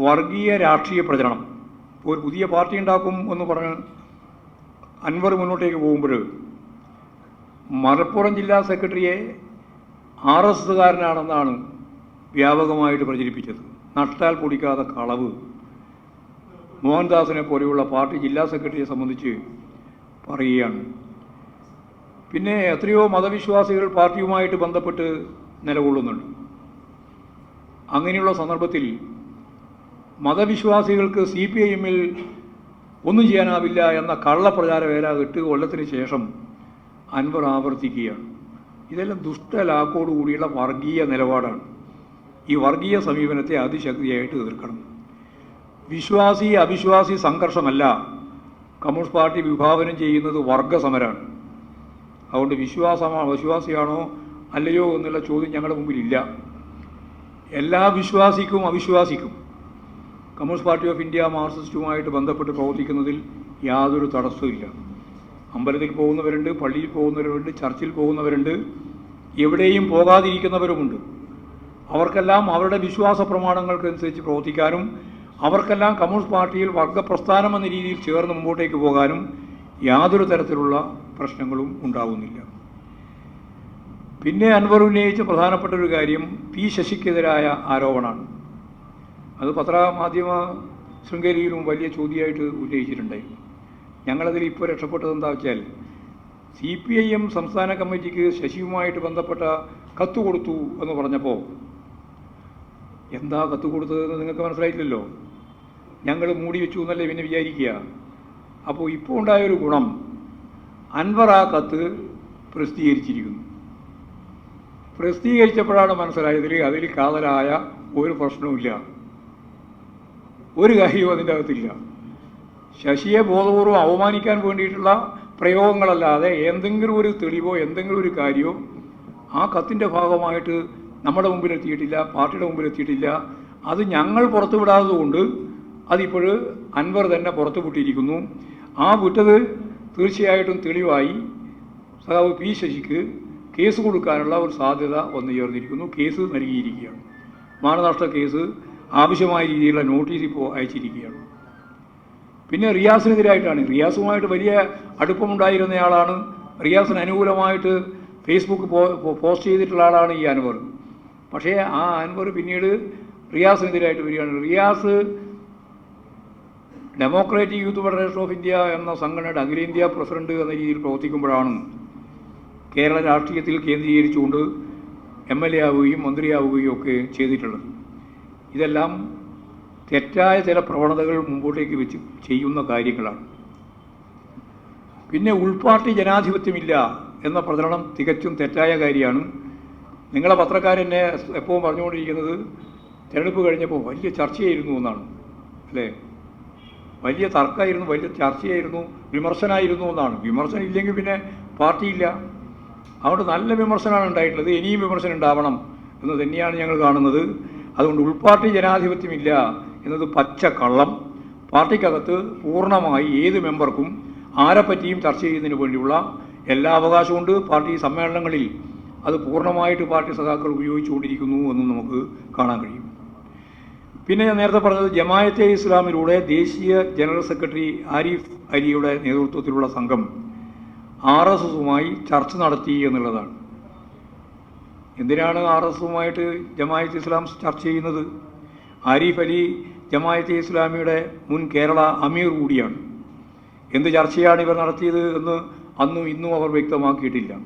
വർഗീയ രാഷ്ട്രീയ പ്രചരണം. ഒരു പുതിയ പാർട്ടി ഉണ്ടാക്കും എന്ന് പറഞ്ഞ് അൻവർ മുന്നോട്ടേക്ക് പോകുമ്പോൾ മലപ്പുറം ജില്ലാ സെക്രട്ടറിയെ ആർ എസ് എസ്സുകാരനാണെന്നാണ് വ്യാപകമായിട്ട് പ്രചരിപ്പിച്ചത്. നട്ടാൽ പൊടിക്കാതെ കളവ്. മോഹൻദാസിനെ പോലെയുള്ള പാർട്ടി ജില്ലാ സെക്രട്ടറിയെ സംബന്ധിച്ച് പറയുകയാണ്. പിന്നെ എത്രയോ മതവിശ്വാസികൾ പാർട്ടിയുമായിട്ട് ബന്ധപ്പെട്ട് നിലകൊള്ളുന്നുണ്ട്. അങ്ങനെയുള്ള സന്ദർഭത്തിൽ മതവിശ്വാസികൾക്ക് സി പി ഐ എമ്മിൽ ഒന്നും ചെയ്യാനാവില്ല എന്ന കള്ളപ്രചാര വേല എട്ട് കൊല്ലത്തിന് ശേഷം അൻവർ ആവർത്തിക്കുകയാണ്. ഇതെല്ലാം ദുഷ്ടലാക്കോടു കൂടിയുള്ള വർഗീയ നിലപാടാണ്. ഈ വർഗീയ സമീപനത്തെ അതിശക്തിയായിട്ട് എതിർക്കണം. വിശ്വാസി അവിശ്വാസി സംഘർഷമല്ല. കമ്മ്യൂണിസ്റ്റ് പാർട്ടി വിഭാവനം ചെയ്യുന്നത് വർഗസമരാണ്. അതുകൊണ്ട് വിശ്വാസമാണോ അവിശ്വാസിയാണോ അല്ലയോ എന്നുള്ള ചോദ്യം ഞങ്ങളുടെ മുമ്പിലില്ല. എല്ലാ വിശ്വാസിക്കും അവിശ്വാസിക്കും. കമ്മ്യൂണിസ്റ്റ് പാർട്ടി ഓഫ് ഇന്ത്യ മാർക്സിസ്റ്റുമായിട്ട് ബന്ധപ്പെട്ട് പ്രവർത്തിക്കുന്നതിൽ യാതൊരു തടസ്സവുമില്ല. അമ്പലത്തിൽ പോകുന്നവരുണ്ട് പള്ളിയിൽ പോകുന്നവരുണ്ട് ചർച്ചിൽ പോകുന്നവരുണ്ട് എവിടെയും പോകാതിരിക്കുന്നവരുമുണ്ട്. അവർക്കെല്ലാം അവരുടെ വിശ്വാസ പ്രമാണങ്ങൾക്കനുസരിച്ച് പ്രവർത്തിക്കാനും അവർക്കെല്ലാം കമ്മ്യൂണിസ്റ്റ് പാർട്ടിയിൽ വർഗപ്രസ്ഥാനം എന്ന രീതിയിൽ ചേർന്ന് മുമ്പോട്ടേക്ക് പോകാനും യാതൊരു തരത്തിലുള്ള പ്രശ്നങ്ങളും ഉണ്ടാകുന്നില്ല പിന്നെ അൻവർ ഉന്നയിച്ച പ്രധാനപ്പെട്ട ഒരു കാര്യം പി ശശിക്കെതിരായ ആരോപണമാണ്. അത് പത്രമാധ്യമ ശൃംഖലയിലും വലിയ ചോദ്യമായിട്ട് ഉന്നയിച്ചിട്ടുണ്ടായിരുന്നു. ഞങ്ങളതിൽ ഇപ്പോൾ രക്ഷപ്പെട്ടത് എന്താ വെച്ചാൽ സി പി ഐ എം സംസ്ഥാന കമ്മിറ്റിക്ക് ശശിയുമായിട്ട് ബന്ധപ്പെട്ട കത്ത് കൊടുത്തു എന്ന് പറഞ്ഞപ്പോൾ എന്താ കത്ത് കൊടുത്തതെന്ന് നിങ്ങൾക്ക് മനസ്സിലായിട്ടില്ലല്ലോ? ഞങ്ങൾ മൂടി വെച്ചു എന്നല്ലേ പിന്നെ വിചാരിക്കുക? അപ്പോൾ ഇപ്പോൾ ഉണ്ടായൊരു ഗുണം അൻവർ ആ കത്ത് പ്രസിദ്ധീകരിച്ചിരിക്കുന്നു. പ്രസിദ്ധീകരിച്ചപ്പോഴാണ് മനസ്സിലായതിൽ അതിൽ കാതലായ ഒരു പ്രശ്നവുമില്ല. ഒരു കാര്യവും അതിന്റെ അകത്തില്ല. ശശിയെ ബോധപൂർവം അവമാനിക്കാൻ വേണ്ടിയിട്ടുള്ള പ്രയോഗങ്ങളല്ലാതെ എന്തെങ്കിലും ഒരു തെളിവോ എന്തെങ്കിലും ഒരു കാര്യമോ ആ കത്തിന്റെ ഭാഗമായിട്ട് നമ്മുടെ മുമ്പിൽ എത്തിയിട്ടില്ല പാർട്ടിയുടെ മുമ്പിൽ എത്തിയിട്ടില്ല അത് ഞങ്ങൾ പുറത്തു കൊണ്ട് അതിപ്പോൾ അൻവർ തന്നെ പുറത്തു വിട്ടിരിക്കുന്നു ആ വിട്ടത് തീർച്ചയായിട്ടും തെളിവായി സഖാവ് പി ശശിക്ക് കേസ് കൊടുക്കാനുള്ള ഒരു സാധ്യത വന്നു ചേർന്നിരിക്കുന്നു. കേസ് നൽകിയിരിക്കുകയാണ്. മാനനഷ്ട കേസ് ആവശ്യമായ രീതിയിലുള്ള നോട്ടീസ് ഇപ്പോൾ അയച്ചിരിക്കുകയാണ്. പിന്നെ റിയാസിനെതിരായിട്ടാണ്. റിയാസുമായിട്ട് വലിയ അടുപ്പമുണ്ടായിരുന്നയാളാണ് റിയാസിന് അനുകൂലമായിട്ട് ഫേസ്ബുക്ക് പോസ്റ്റ് ചെയ്തിട്ടുള്ള ആളാണ് ഈ അൻവർ. പക്ഷേ ആ അൻവർ പിന്നീട് റിയാസിനെതിരായിട്ട് വരികയാണ്. Riyas democratic youth federation of India എന്ന സംഘടനയുടെ അഖിലേന്ത്യാ പ്രസിഡന്റ് എന്ന രീതിയിൽ പ്രവർത്തിക്കുമ്പോഴാണ് കേരള രാഷ്ട്രീയത്തിൽ കേന്ദ്രീകരിച്ചുകൊണ്ട് എം എൽ എ ആവുകയും മന്ത്രിയാവുകയും ഒക്കെ ചെയ്തിട്ടുള്ളത്. ഇതെല്ലാം തെറ്റായ ചില പ്രവണതകൾ മുമ്പോട്ടേക്ക് വെച്ച് ചെയ്യുന്ന കാര്യങ്ങളാണ്. പിന്നെ ഉൾപാർട്ടി ജനാധിപത്യമില്ല എന്ന പ്രചരണം തികച്ചും തെറ്റായ കാര്യമാണ്. നിങ്ങളെ പത്രക്കാരെന്നെ എപ്പോഴും പറഞ്ഞുകൊണ്ടിരിക്കുന്നത് തിരഞ്ഞെടുപ്പ് കഴിഞ്ഞപ്പോൾ വലിയ ചർച്ചയായിരുന്നു എന്നാണ് അല്ലേ? വലിയ തർക്കമായിരുന്നു വലിയ ചർച്ചയായിരുന്നു വിമർശനമായിരുന്നു എന്നാണ്. വിമർശനം ഇല്ലെങ്കിൽ പിന്നെ പാർട്ടിയില്ല. അതുകൊണ്ട് നല്ല വിമർശനമാണ് ഉണ്ടായിട്ടുള്ളത്. ഇനിയും വിമർശനം ഉണ്ടാവണം എന്ന് തന്നെയാണ് ഞങ്ങൾ കാണുന്നത്. അതുകൊണ്ട് ഉൾപാർട്ടി ജനാധിപത്യമില്ല എന്നത് പച്ച കള്ളം. പാർട്ടിക്കകത്ത് പൂർണമായി ഏത് മെമ്പർക്കും ആരെപ്പറ്റിയും ചർച്ച ചെയ്യുന്നതിന് വേണ്ടിയുള്ള എല്ലാ അവകാശമുണ്ട് പാർട്ടി സമ്മേളനങ്ങളിൽ അത് പൂർണമായിട്ട് പാർട്ടി സഖാക്കൾ ഉപയോഗിച്ചുകൊണ്ടിരിക്കുന്നു എന്നും നമുക്ക് കാണാൻ കഴിയും. പിന്നെ ഞാൻ നേരത്തെ പറഞ്ഞത് ജമായത്തെ ഇസ്ലാമിലൂടെ ദേശീയ ജനറൽ സെക്രട്ടറി ആരിഫ് അലിയുടെ നേതൃത്വത്തിലുള്ള സംഘം ആർ എസ് എസുമായി ചർച്ച നടത്തി എന്നുള്ളതാണ്. എന്തിനാണ് ആർ എസ് എസുമായിട്ട് ജമായത്ത് ഇസ്ലാം ചർച്ച ചെയ്യുന്നത്? ആരിഫ് അലി ജമായത്തെ ഇസ്ലാമിയുടെ മുൻ കേരള അമീർ കൂടിയാണ്. എന്ത് ചർച്ചയാണ് ഇവർ നടത്തിയത് എന്ന് അന്നും ഇന്നും അവർ വ്യക്തമാക്കിയിട്ടില്ല.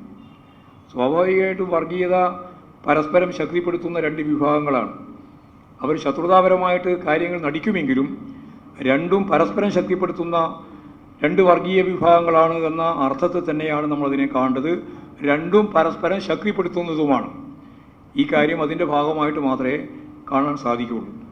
സ്വാഭാവികമായിട്ടും വർഗീയത പരസ്പരം ശക്തിപ്പെടുത്തുന്ന രണ്ട് വിഭാഗങ്ങളാണ്. അവർ ശത്രുതാപരമായിട്ട് കാര്യങ്ങൾ നടിക്കുമെങ്കിലും രണ്ടും പരസ്പരം ശക്തിപ്പെടുത്തുന്ന രണ്ട് വർഗീയ വിഭാഗങ്ങളാണ് എന്ന അർത്ഥത്തിൽ തന്നെയാണ് നമ്മളതിനെ കാണേണ്ടത്. രണ്ടും പരസ്പരം ശക്തിപ്പെടുത്തുന്നതുമാണ്. ഈ കാര്യം അതിന്റെ ഭാഗമായിട്ട് മാത്രമേ കാണാൻ സാധിക്കുകയുള്ളൂ.